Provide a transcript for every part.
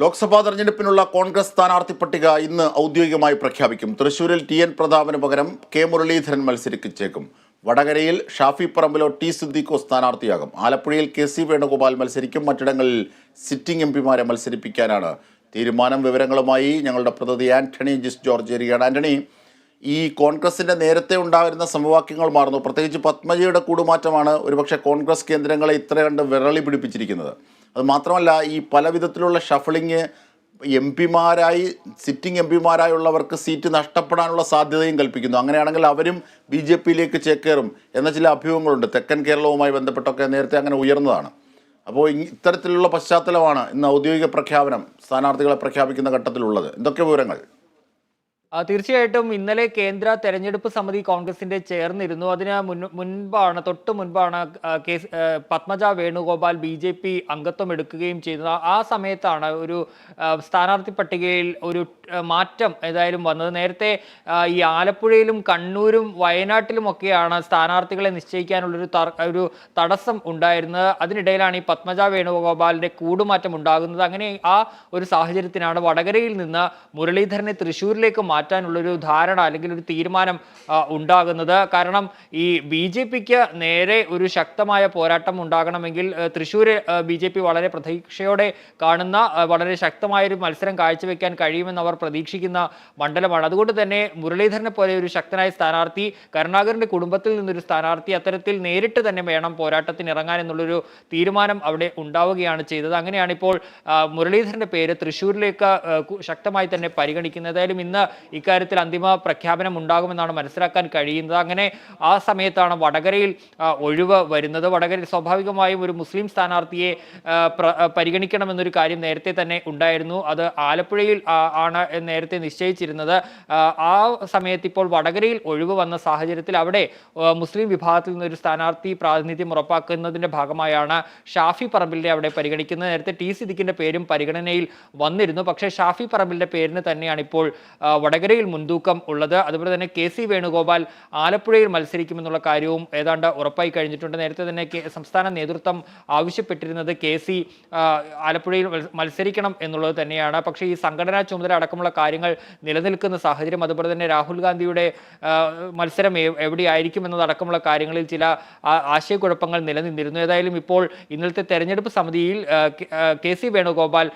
ലോക്സഭാ തെരഞ്ഞെടുപ്പിനുള്ള കോൺഗ്രസ് സ്ഥാനാർത്ഥി പട്ടിക ഇന്ന് ഔദ്യോഗികമായി പ്രഖ്യാപിക്കും. തൃശൂരിൽ ടി എൻ പ്രതാപന് പകരം കെ മുരളീധരൻ മത്സരിച്ചേക്കും വടകരയിൽ ഷാഫി പറമ്പിലോ ടി സിദ്ദീഖോ സ്ഥാനാർത്ഥിയാകും. ആലപ്പുഴയിൽ കെ സി വേണുഗോപാൽ മത്സരിക്കും. മറ്റിടങ്ങളിൽ സിറ്റിംഗ് എം പിമാരെ മത്സരിപ്പിക്കാനാണ് തീരുമാനം. വിവരങ്ങളുമായി ഞങ്ങളുടെ പ്രതിനിധി ആന്റണി ജിസ് ജോർജ് ആന്റണി ഈ കോൺഗ്രസിന്റെ നേരത്തെ ഉണ്ടായിരുന്ന സമവാക്യങ്ങൾ മാറുന്നു. പ്രത്യേകിച്ച് പത്മജിയുടെ കൂടുമാറ്റമാണ് ഒരുപക്ഷെ കോൺഗ്രസ് കേന്ദ്രങ്ങളെ ഇത്ര കണ്ട് വിരളി പിടിപ്പിച്ചിരിക്കുന്നത്. അത് മാത്രമല്ല ഈ പല വിധത്തിലുള്ള ഷഫിളിങ് എം പിമാരായി സിറ്റിംഗ് എം പിമാരായുള്ളവർക്ക് സീറ്റ് നഷ്ടപ്പെടാനുള്ള സാധ്യതയും കൽപ്പിക്കുന്നു. അങ്ങനെയാണെങ്കിൽ അവരും ബി ജെ പിയിലേക്ക് ചേക്കേറും എന്ന ചില അഭ്യൂഹങ്ങളുണ്ട്. തെക്കൻ കേരളവുമായി ബന്ധപ്പെട്ടൊക്കെ നേരത്തെ അങ്ങനെ ഉയർന്നതാണ്. അപ്പോൾ ഇത്തരത്തിലുള്ള പശ്ചാത്തലമാണ് ഇന്ന് ഔദ്യോഗിക പ്രഖ്യാപനം സ്ഥാനാർത്ഥികളെ പ്രഖ്യാപിക്കുന്ന ഘട്ടത്തിലുള്ളത്. എന്തൊക്കെ വിവരങ്ങൾ? തീർച്ചയായിട്ടും ഇന്നലെ കേന്ദ്ര തെരഞ്ഞെടുപ്പ് സമിതി കോൺഗ്രസിന്റെ ചേർന്നിരുന്നു. അതിന് മുൻ മുൻപാണ് തൊട്ട് മുൻപാണ് K Padmaja Venugopal B J P അംഗത്വം എടുക്കുകയും ചെയ്തത്. ആ സമയത്താണ് ഒരു സ്ഥാനാർത്ഥി പട്ടികയിൽ ഒരു മാറ്റം ഏതായാലും വന്നത്. നേരത്തെ ഈ ആലപ്പുഴയിലും കണ്ണൂരും വയനാട്ടിലും ഒക്കെയാണ് സ്ഥാനാർത്ഥികളെ നിശ്ചയിക്കാനുള്ളൊരു ഒരു തടസ്സം ഉണ്ടായിരുന്നത്. അതിനിടയിലാണ് ഈ പത്മജ വേണുഗോപാലിന്റെ കൂടുമാറ്റം ഉണ്ടാകുന്നത്. അങ്ങനെ ആ ഒരു സാഹചര്യത്തിനാണ് വടകരയിൽ നിന്ന് മുരളീധരനെ തൃശ്ശൂരിലേക്ക് മാറ്റാനുള്ളൊരു ധാരണ അല്ലെങ്കിൽ ഒരു തീരുമാനം ഉണ്ടാകുന്നത്. കാരണം ഈ ബി ജെ പിക്ക് നേരെ ഒരു ശക്തമായ പോരാട്ടം ഉണ്ടാകണമെങ്കിൽ തൃശ്ശൂർ ബി ജെ പി വളരെ പ്രതീക്ഷയോടെ കാണുന്ന വളരെ ശക്തമായ ഒരു മത്സരം കാഴ്ചവെക്കാൻ കഴിയുമെന്ന് അവർ പ്രതീക്ഷിക്കുന്ന മണ്ഡലമാണ്. അതുകൊണ്ട് തന്നെ മുരളീധരനെ പോലെ ഒരു ശക്തനായ സ്ഥാനാർത്ഥി കരുണാകരന്റെ കുടുംബത്തിൽ നിന്നൊരു സ്ഥാനാർത്ഥി അത്തരത്തിൽ നേരിട്ട് തന്നെ വേണം പോരാട്ടത്തിന് ഇറങ്ങാൻ എന്നുള്ളൊരു തീരുമാനം അവിടെ ഉണ്ടാവുകയാണ് ചെയ്തത്. അങ്ങനെയാണ് ഇപ്പോൾ മുരളീധരന്റെ പേര് തൃശ്ശൂരിലേക്ക് ശക്തമായി തന്നെ പരിഗണിക്കുന്നത്. ഏതായാലും ഇന്ന് ഇക്കാര്യത്തിൽ അന്തിമ പ്രഖ്യാപനം ഉണ്ടാകുമെന്നാണ് മനസ്സിലാക്കാൻ കഴിയുന്നത്. അങ്ങനെ ആ സമയത്താണ് വടകരയിൽ ഒഴിവ് വരുന്നത്. വടകരയിൽ സ്വാഭാവികമായും ഒരു മുസ്ലിം സ്ഥാനാർത്ഥിയെ പരിഗണിക്കണമെന്നൊരു കാര്യം നേരത്തെ തന്നെ ഉണ്ടായിരുന്നു. അത് ആലപ്പുഴയിൽ ആണ് നേരത്തെ നിശ്ചയിച്ചിരുന്നത്. ആ, സമയത്ത് ഇപ്പോൾ വടകരയിൽ ഒഴിവ് വന്ന സാഹചര്യത്തിൽ അവിടെ മുസ്ലിം വിഭാഗത്തിൽ നിന്നൊരു സ്ഥാനാർത്ഥി പ്രാതിനിധ്യം ഉറപ്പാക്കുന്നതിന്റെ ഭാഗമായാണ് ഷാഫി പറമ്പിലിനെ അവിടെ പരിഗണിക്കുന്നത്. നേരത്തെ ടി സിദ്ദിഖിന്റെ പേരും പരിഗണനയിൽ വന്നിരുന്നു. പക്ഷേ ഷാഫി പറമ്പിലിന്റെ പേരിന് തന്നെയാണ് ഇപ്പോൾ ആ, വടകരയിൽ മുൻതൂക്കം ഉള്ളത്. അതുപോലെ തന്നെ കെ സി വേണുഗോപാൽ ആലപ്പുഴയിൽ മത്സരിക്കുമെന്നുള്ള കാര്യവും ഏതാണ്ട് ഉറപ്പായി കഴിഞ്ഞിട്ടുണ്ട്. നേരത്തെ തന്നെ സംസ്ഥാന നേതൃത്വം ആവശ്യപ്പെട്ടിരുന്നത് കെ സി ആലപ്പുഴയിൽ മത്സരിക്കണം എന്നുള്ളത് തന്നെയാണ്. പക്ഷേ ഈ സംഘടനാ ചുമതല അടക്കമുള്ള കാര്യങ്ങൾ നിലനിൽക്കുന്ന സാഹചര്യം അതുപോലെ തന്നെ രാഹുൽ ഗാന്ധിയുടെ മത്സരം എവിടെയായിരിക്കും എന്നതടക്കമുള്ള കാര്യങ്ങളിൽ ചില ആശയക്കുഴപ്പങ്ങൾ നിലനിന്നിരുന്നു. ഏതായാലും ഇപ്പോൾ ഇന്നലത്തെ തെരഞ്ഞെടുപ്പ് സമിതിയിൽ കെ- സി വേണുഗോപാൽ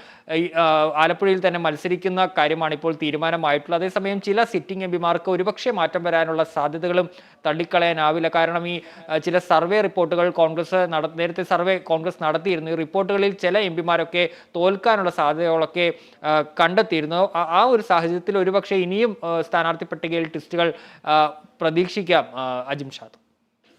ആലപ്പുഴയിൽ തന്നെ മത്സരിക്കുന്ന കാര്യമാണ് ഇപ്പോൾ തീരുമാനമായിട്ടുള്ളത്. ചില സിറ്റിംഗ് എം പിമാർക്ക് ഒരുപക്ഷെ മാറ്റം വരാനുള്ള സാധ്യതകളും തള്ളിക്കളയാനാവില്ല. കാരണം ഈ ചില സർവേ റിപ്പോർട്ടുകൾ കോൺഗ്രസ് നട നേരത്തെ സർവേ കോൺഗ്രസ് നടത്തിയിരുന്നു. ഈ റിപ്പോർട്ടുകളിൽ ചില എം പിമാരൊക്കെ തോൽക്കാനുള്ള സാധ്യതകളൊക്കെ കണ്ടെത്തിയിരുന്നു. ആ- ഒരു സാഹചര്യത്തിൽ ഒരുപക്ഷെ ഇനിയും സ്ഥാനാർത്ഥി പട്ടികയിൽ ടെസ്റ്റുകൾ പ്രതീക്ഷിക്കാം അജിം ഷാദ്.